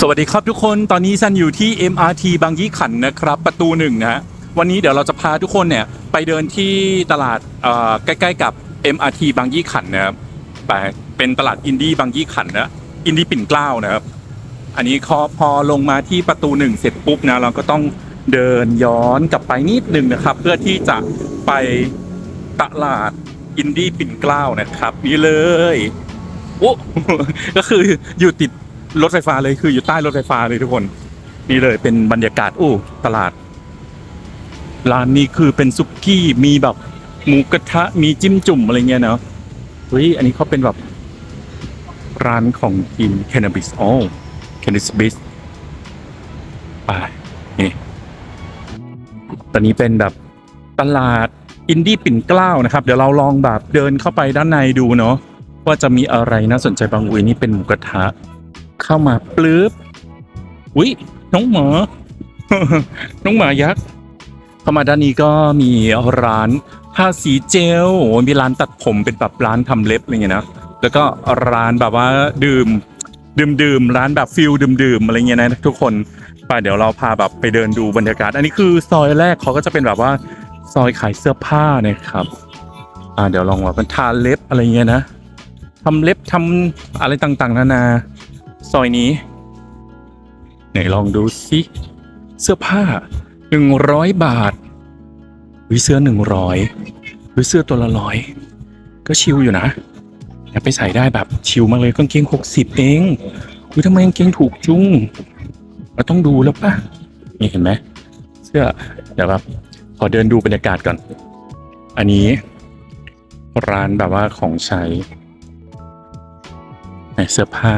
สวัสดีครับทุกคนตอนนี้ซันอยู่ที่ MRT บางยี่ขันนะครับ ประตูหนึ่งนะฮะวันนี้เดี๋ยวเราจะพาทุกคนเนี่ยไปเดินที่ตลาดใกล้ๆกับ MRT บางยี่ขันนะครับไปเป็นตลาดอินดี้บางยี่ขันนะอินดี้ปิ่นเกล้านะครับ อันนี้พอพอลงมาที่ประตูหนึ่งเสร็จปุ๊บนะเราก็ต้องเดินย้อนกลับไปนิดหนึ่งนะครับ เพื่อที่จะไปตลาดอินดี้ปิ่นเกล้านะครับ นี่เลยโอ้ก็คืออยู่ติด รถไฟฟ้าเลยคืออยู่ใต้รถไฟฟ้าเลยทุกคน นี่เลยเป็นบรรยากาศโอ้ตลาด ร้านนี้คือเป็นซุกี้มีแบบหมูกระทะมีจิ้มจุ่มอะไรเงี้ยเนาะเฮ้ยอันนี้เขาเป็นแบบร้านของกินแคน a บิสโอ้แคน a บิสไปนี่ตอนนี้เป็นแบบตลาดอินดี้ปิ่นเกล้านะครับ เดี๋ยวเราลองแบบเดินเข้าไปด้านในดูเนาะว่าจะมีอะไรน่าสนใจบางอุ้ยนี่เป็นหมูกระทะ เข้ามาปลื้บอุ้ยน้องหมาน้องหมายักษ์เข้ามาด้านนี้ก็มีร้านผ้าสีเจลโอ้ยมีร้านตัดผมเป็นแบบร้านทำเล็บอะไรเงี้ยนะแล้วก็ร้านแบบว่าดื่ม ดื่มดื่มร้านแบบฟิลดื่มดื่มอะไรเงี้ยนะทุกคนไปเดี๋ยวเราพาแบบไปเดินดูบรรยากาศ อันนี้คือซอยแรกเขาก็จะเป็นแบบว่าซอยขายเสื้อผ้านะครับอ่าเดี๋ยวลองว่าเป็นทาเล็บอะไรเงี้ยนะทำเล็บทำอะไรต่างๆ นานา ซอยนี้ ไหนลองดูสิเสื้อผ้าหนึ่งร้อยบาทวิเสื้อหนึ่งร้อยวิเสื้อตัวละร้อยก็ชิลอยู่นะอย่าไปใส่ได้แบบชิลมากเลยกางเกงหกสิบเองวิทำไมกางเกงถูกจุ้งเราต้องดูแล้วป่ะนี่เห็นไหมเสื้อเดี๋ยวแบบขอเดินดูบรรยากาศก่อน อันนี้ร้านแบบว่าของใช้ไหนเสื้อผ้า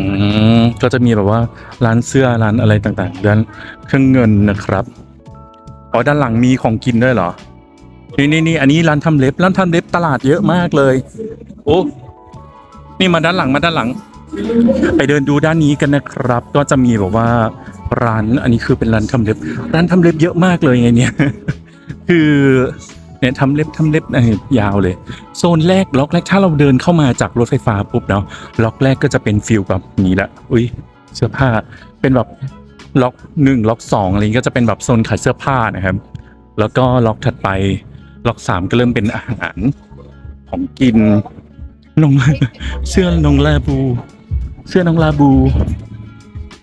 อืมก็จะมีแบบว่าร้านเสื้อร้านอะไรต่างๆร้านเครื่องเงินนะครับอ๋อด้านหลังมีของกินด้วยเหรอนี่นี่นี่อันนี้ร้านทำเล็บร้านทำเล็บตลาดเยอะมากเลย โอ้นี่มาด้านหลังมาด้านหลัง ไปเดินดูด้านนี้กันนะครับ ก็จะมีแบบว่าร้านอันนี้คือเป็นร้านทำเล็บ ร้านทำเล็บเยอะมากเลยไงเนี่ย คือ เนี่ยทำเล็บทำเล็บอะไรยาวเลย โซนแรกล็อกแรกถ้าเราเดินเข้ามาจากรถไฟฟ้าปุ๊บเนาะล็อกแรกก็จะเป็นฟิลแบบนี้แหละอุ้ยเสื้อผ้าเป็นแบบล็อกหนึ่งล็อกสองอะไรนี้ก็จะเป็นแบบโซนขายเสื้อผ้านะครับ แล้วก็ล็อกถัดไปล็อกสามก็เริ่มเป็นอาหารของกินนงเสื้อนงลาบู เสื้อนงลาบู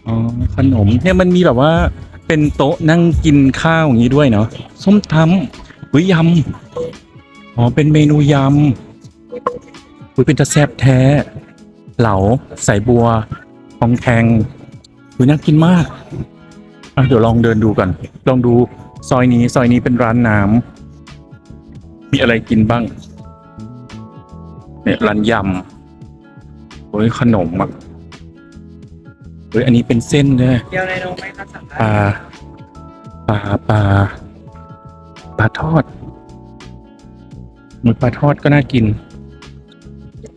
อ๋อขนมเนี่ยมันมีแบบว่าเป็นโต๊ะนั่งกินข้าวอย่างนี้ด้วยเนาะส้มตำ วิยำ อ๋อ เป็นเมนูยำอุ้ยเป็นตะแซบแท้ เหลาใส่บัวทองแทงอุ้ยน่ากินมาก อะ เดี๋ยวลองเดินดูก่อน ลองดูซอยนี้ ซอยนี้เป็นร้านน้ำ มีอะไรกินบ้าง เนี่ยร้านยำโอ้ยขนมอะเฮ้ยอันนี้เป็นเส้นด้วยเดียวในโนไหมคะสั่งปได้ลาปลาปลา ปลาทอดหมูปลาทอดก็น่ากิน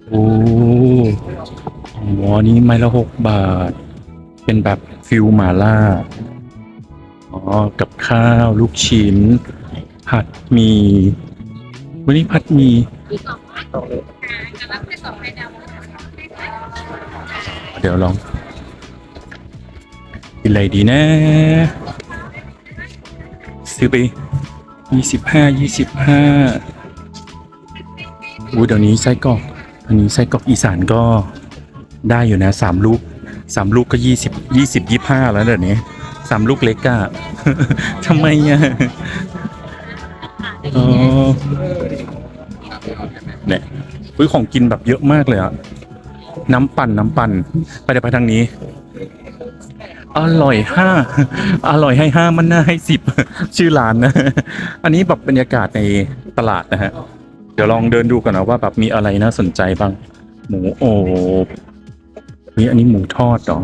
โอ้โหอันนี้ไม้ละหกบาท เป็นแบบฟิลหมาล่า อ๋อ กับข้าวลูกชิ้น ผัดหมี วันนี้ผัดหมีเดี๋ยวลองกินอะไรดีนะ ซื้อไป ยี่สิบห้ายี่สิบห้าอู้เดี๋ยวนี้ไส้กรอกอันนี้ไส้กรอกอีสานก็ได้อยู่นะสามลูกสามลูกก็ยี่สิบยี่สิบยี่ห้าแล้วเดี๋ยวนี้สามลูกเล็กอะทำไมอะอ๋อเนี่ยอุ้ยของกินแบบเยอะมากเลยอะน้ำปั่นน้ำปั่นไปเดี๋ยวไปทางนี้ อร่อยห้าอร่อยให้ห้ามันน่าให้สิบชื่อร้านนะ อันนี้แบบบรรยากาศในตลาดนะฮะ เดี๋ยวลองเดินดูก่อนนะว่าแบบมีอะไรน่าสนใจบ้าง หมูโอบนี่อันนี้หมูทอดเหรอ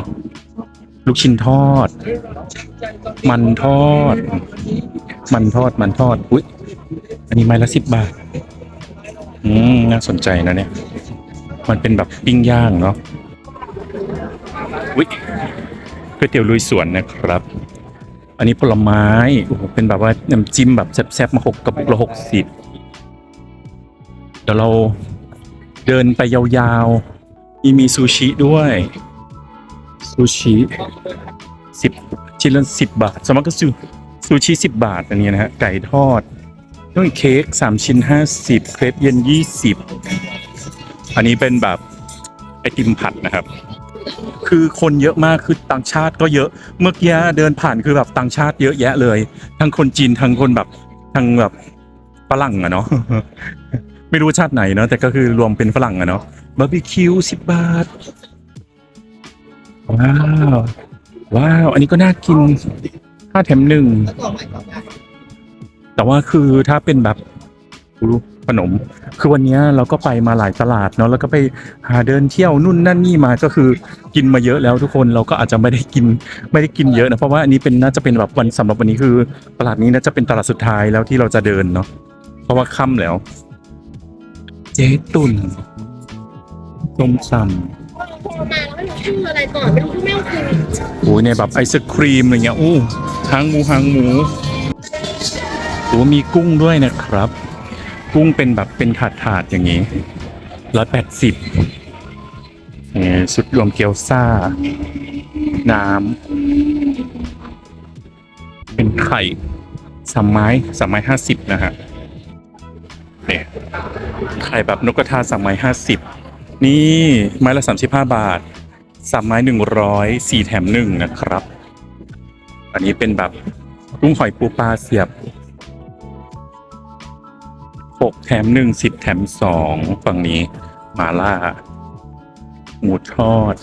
ลูกชิ้นทอด มันทอด มันทอดมันทอด อุ๊ยอันนี้ไม้ละสิบบาท อืมน่าสนใจนะเนี่ย มันเป็นแบบปิ้งย่างเนาะอุ๊ย ก๋วยเตี๋ยวลุยสวนนะครับ อันนี้ผลไม้โอ้โหเป็นแบบว่าน้ำจิ้มแบบแซ่บๆมาหกกระปุกละหกสิบเดี๋ยวเราเดินไปยาวๆ มีมีซูชิด้วย ซูชิสิบชิ้นละสิบบาท สมมติก็ซูซูชิสิบบาท อันนี้นะฮะ ไก่ทอดต้องเค้กสามชิ้นห้าสิบเครปเย็นยี่สิบอันนี้เป็นแบบไอติมผัดนะครับ คือคนเยอะมากคือต่างชาติก็เยอะเมื่อกี้เดินผ่านคือแบบต่างชาติเยอะแยะเลย ทั้งคนจีนทั้งคนแบบทั้งแบบฝรั่งอะเนาะไม่รู้ชาติไหนเนาะแต่ก็คือรวมเป็นฝรั่งอะเนาะบาร์บีคิวสิบบาทว้าวว้าวอันนี้ก็น่ากินห้าแถมหนึ่งแต่ว่าคือถ้าเป็นแบบ ขนม คือวันนี้เราก็ไปมาหลายตลาดเนาะแล้วก็ไปหาเดินเที่ยวนู่นนั่นนี่มาก็คือกินมาเยอะแล้วทุกคนเราก็อาจจะไม่ได้กินไม่ได้กินเยอะนะเพราะว่าอันนี้เป็นน่าจะเป็นแบบวันสำหรับวันนี้คือ ตลาดนี้น่าจะเป็นตลาดสุดท้ายแล้วที่เราจะเดินเนาะเพราะว่าค่ำแล้ว เจ๊ตุ่นส้มตำมาแล้วไม่รู้ชื่ออะไรก่อนไม่รู้ชื่อแม่คือโอ้ยเนี่ยแบบไอศครีมอะไรเงี้ยอู้หางหมูหางหมูโอ้มีกุ้งด้วยนะครับ กุ้งเป็นแบบเป็นถาดถาดอย่างนี้ร้อยแปดสิบสุดรวมเกี๊ยวซ่า น้ำ เป็นไข่สามไม้สามไม้ห้าสิบนะฮะเนี่ยไข่แบบนกกระทาสามไม้ห้าสิบนี่ไม้ละสามสิบห้าบาทสามไม้หนึ่งร้อยสี่แถมหนึ่งนะครับ อันนี้เป็นแบบกุ้งหอยปูปลาเสียบ หกแถมหนึ่งสิบแถมสองฝั่งนี้หมาล่า หมูทอด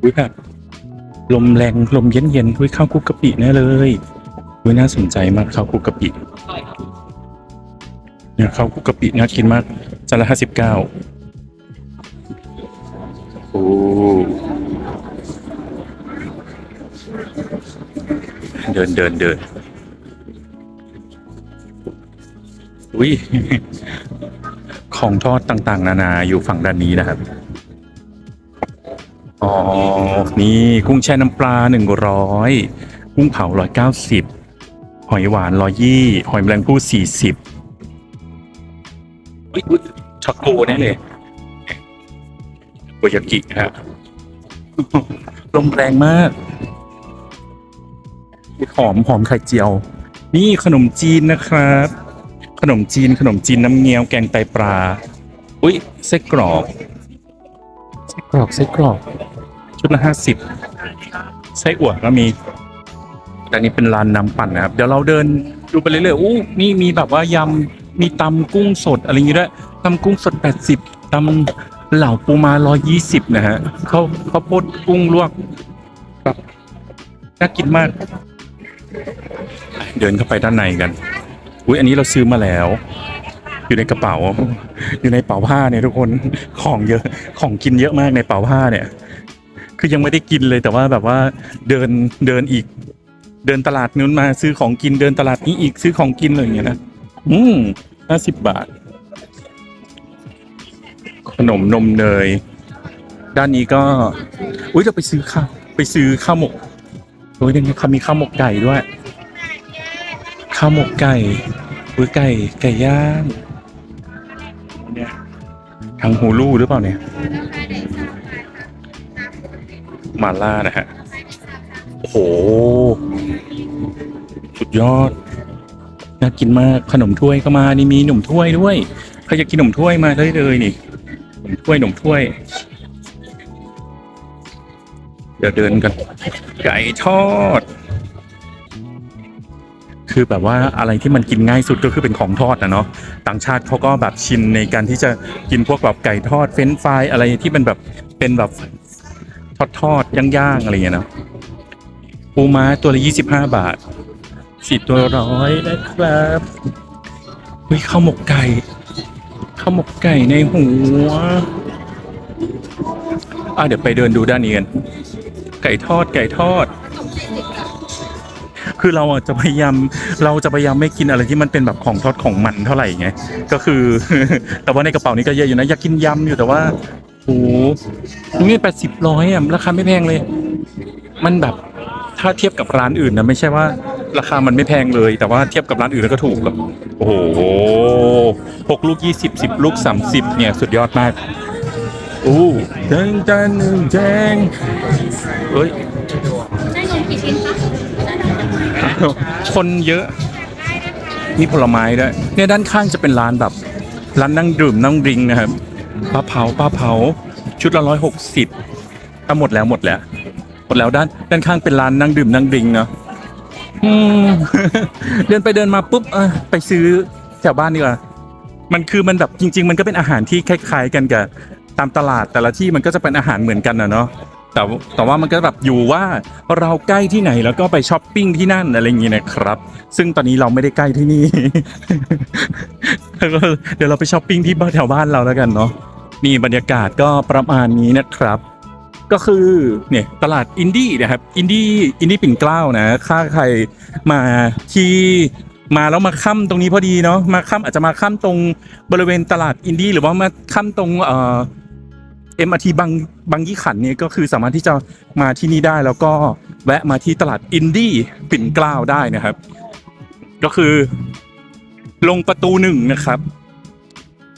อุ้ยแบบลมแรง ลมเย็นเย็นๆอุ้ยข้าวคุกกะปิแน่เลยอุ้ยน่าสนใจมากข้าวคุกกะปิเนี่ยข้าวคุกกะปิน่ากินมากจานละห้าสิบเก้าโอ้เดินเดินเดิน อุ้ย ของทอดต่างๆ นานาอยู่ฝั่งด้านนี้นะครับ อ๋อ นี่กุ้งแช่น้ำปลาหนึ่งร้อยกุ้งเผาร้อยเก้าสิบหอยหวานร้อยยี่หอยแมลงภู่สี่สิบช็อกโกแน่เลยโกยากิครับลมแรงมาก หอมหอมไข่เจียว นี่ขนมจีนนะครับ ขนมจีน ขนมจีนน้ำเงี้ยวแกงไตปลา อุ้ยไส้กรอกไส้กรอกไส้กรอก ชุดละห้าสิบไส้อั่วก็มีแต่นี้เป็นร้านน้ำปั่นนะครับ เดี๋ยวเราเดินดูไปเรื่อยๆอู้นี่มีแบบว่ายำมีตำกุ้งสดอะไรอย่างงี้ด้วยตำกุ้งสดแปดสิบตำเหล่าปูมาร้อยี่สิบนะฮะข้าวข้าวโพดกุ้งลวกแบบน่ากินมาก เดินเข้าไปด้านในกัน อุ้ยอันนี้เราซื้อมาแล้ว อยู่ในกระเป๋า อยู่ในเป๋าผ้าเนี่ยทุกคนของเยอะของกินเยอะมากในเป๋าผ้าเนี่ย คือยังไม่ได้กินเลยแต่ว่าแบบว่าเดินเดินอีก เดินตลาดนู้นมาซื้อของกินเดินตลาดนี้อีกซื้อของกินอะไรอย่างเงี้ยนะอืมห้าสิบบาท ขนมนมเนยด้านนี้ก็ อุ้ยเราไปซื้อข้าวไปซื้อข้าวหมกโอ้ยเนี่ยวนี้เขามีข้าวหมกไก่ด้วย ข้าวหมกไก่อุ้ยไก่ไก่ย่างเนี่ยทางฮูลูหรือเปล่าเนี่ยมาล่านะฮะโอ้โหสุดยอดน่ากินมากขนมถ้วยก็มานี่มีหนุ่มถ้วยด้วยใครอยากกินหนุ่มถ้วยมาได้เลยนี่หนุ่มถ้วยหนุ่มถ้วยเดี๋ยวเดินกันไก่ทอด คือแบบว่าอะไรที่มันกินง่ายสุดก็คือเป็นของทอดนะเนาะต่างชาติเขาก็แบบชินในการที่จะกินพวกแบบไก่ทอดเฟรนช์ฟรายอะไรที่มันแบบเป็นแบบทอดทอดย่างๆอะไรเงี้ยเนาะปูม้าตัวละยี่สิบห้าบาทสิบตัวร้อยนะครับวิข้าวหมกไก่ข้าวหมกไก่ในหัวอะเดี๋ยวไปเดินดูด้านนี้กันไก่ทอดไก่ทอด คือเราจะพยายามเราจะพยายามไม่กินอะไรที่มันเป็นแบบของทอดของมันเท่าไหร่ไงก็คือ แต่ว่าในกระเป๋านี้ก็เยอะอยู่นะอยากกินยำอยู่แต่ว่าโอ้นี่แปดสิบร้อยอะราคาไม่แพงเลย มันแบบถ้าเทียบกับร้านอื่นนะไม่ใช่ว่าราคามันไม่แพงเลย แต่ว่าเทียบกับร้านอื่นแล้วก็ถูกแบบโอ้โหหกลูกยี่สิบสิบลูกสามสิบเนี่ยสุดยอดมากอู้เจงจันหนึ่งแจงเอ้ย คนเยอะมีผลไม้ด้วยเนี่ยด้านข้างจะเป็นร้านแบบร้านนั่งดื่มนั่งดริงนะครับปลาเผาปลาเผา ชุดละร้อยหกสิบถ้าหมดแล้วหมดแล้วหมดแล้วด้านด้านข้างเป็นร้านนั่งดื่มนั่งดริงเนาะเดินไปเดินมาปุ๊บไปซื้อแถวบ้านดีกว่ามันคือมันแบบจริง ๆ มันก็เป็นอาหารที่คล้ายๆกันกับตามตลาดแต่ละที่มันก็จะเป็นอาหารเหมือนกันนะเนาะ แต่แต่ว่ามันก็แบบอยู่ว่าเราใกล้ที่ไหนแล้วก็ไปช้อปปิ้งที่นั่นอะไรอย่างงี้นะครับ ซึ่งตอนนี้เราไม่ได้ใกล้ที่นี่ เดี๋ยวเราไปช้อปปิ้งที่บ้านแถวบ้านเราแล้วกันเนาะนี่บรรยากาศก็ประมาณนี้นะครับ ก็คือเนี่ยตลาดอินดี้นะครับอินดี้อินดี้ปิ่นเกล้านะถ้าใครมาที่มาแล้วมาค่ำตรงนี้พอดีเนาะมาค่ำอาจจะมาค่ำตรงบริเวณตลาดอินดี้หรือว่ามาค่ำตรงเอ่อ เอ็มอาทีบางบางยี่ขันเนี่ยก็คือสามารถที่จะมาที่นี่ได้แล้วก็แวะมาที่ตลาดอินดี้ปิ่นเกล้าได้นะครับ ก็คือ ลงประตูหนึ่งนะครับ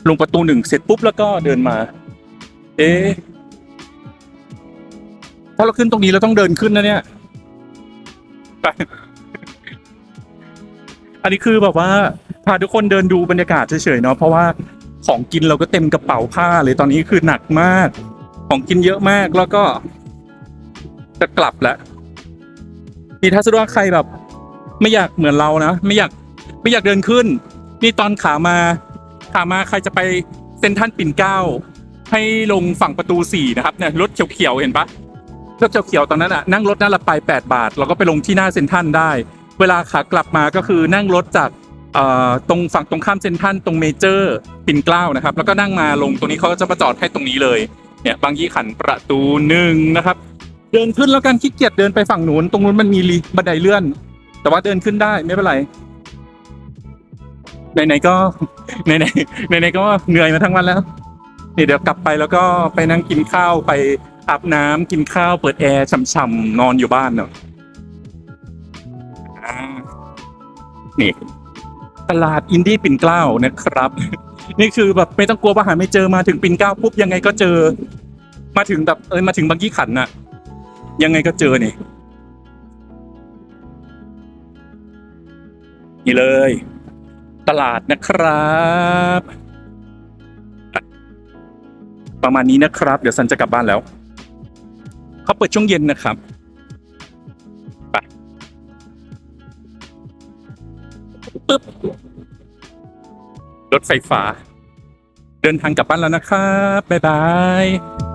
ลงประตูหนึ่งเสร็จปุ๊บแล้วก็เดินมา เอ๊ะถ้าเราขึ้นตรงนี้เราต้องเดินขึ้นนะเนี่ยไปอันนี้คือแบบว่าพาทุกคนเดินดูบรรยากาศเฉยๆเนาะเพราะว่า ของกินเราก็เต็มกระเป๋าผ้าเลยตอนนี้คือหนักมาก ของกินเยอะมากแล้วก็ จะกลับแล้วนี่ถ้าสมมติว่าใครแบบ ไม่อยากเหมือนเรานะไม่อยากไม่อยากเดินขึ้น นี่ตอนขามา ขามาใครจะไปเซ็นทรัลปิ่นเก้าให้ลงฝั่งประตูสี่นะครับเนี่ยรถเขียวๆเห็นปะรถเขียวๆตอนนั้นอะนั่งรถนั่นละไป8บาท เราก็ไปลงที่หน้าเซ็นทรัลได้ เวลาขากลับมาก็คือนั่งรถจาก ตรงฝั่งตรงข้ามเซนทรัลตรงเมเจอร์ปิ่นเกล้านะครับ แล้วก็นั่งมาลงตรงนี้เขาก็จะมาจอดให้ตรงนี้เลยเนี่ยบางยี่ขันประตูหนึ่งนะครับ เดินขึ้นแล้วกันขี้เกียจเดินไปฝั่งนู้นตรงนู้นมันมีลีบันไดเลื่อน แต่ว่าเดินขึ้นได้ไม่เป็นไรไหนๆก็ไหนๆไหนๆก็เหนื่อยมาทั้งวันแล้วนี่เดี๋ยวกลับไปแล้วก็ไปนั่งกินข้าวไปอาบน้ำกินข้าวเปิดแอร์ฉ่ำๆนอนอยู่บ้านเนาะนี่ ตลาดอินดี้ปิ่นเกล้านะครับ นี่คือแบบไม่ต้องกลัวว่าหาไม่เจอมาถึงปิ่นเกล้าปุ๊บยังไงก็เจอ มาถึงแบบเออมาถึงบางยี่ขันน่ะ ยังไงก็เจอนี่นี่เลย ตลาดนะครับ ประมาณนี้นะครับ เดี๋ยวซันจะกลับบ้านแล้วเขาเปิดช่วงเย็นนะครับ ถไฟฟ้า เดินทางกลับบ้านแล้วนะครับ บ๊ายบาย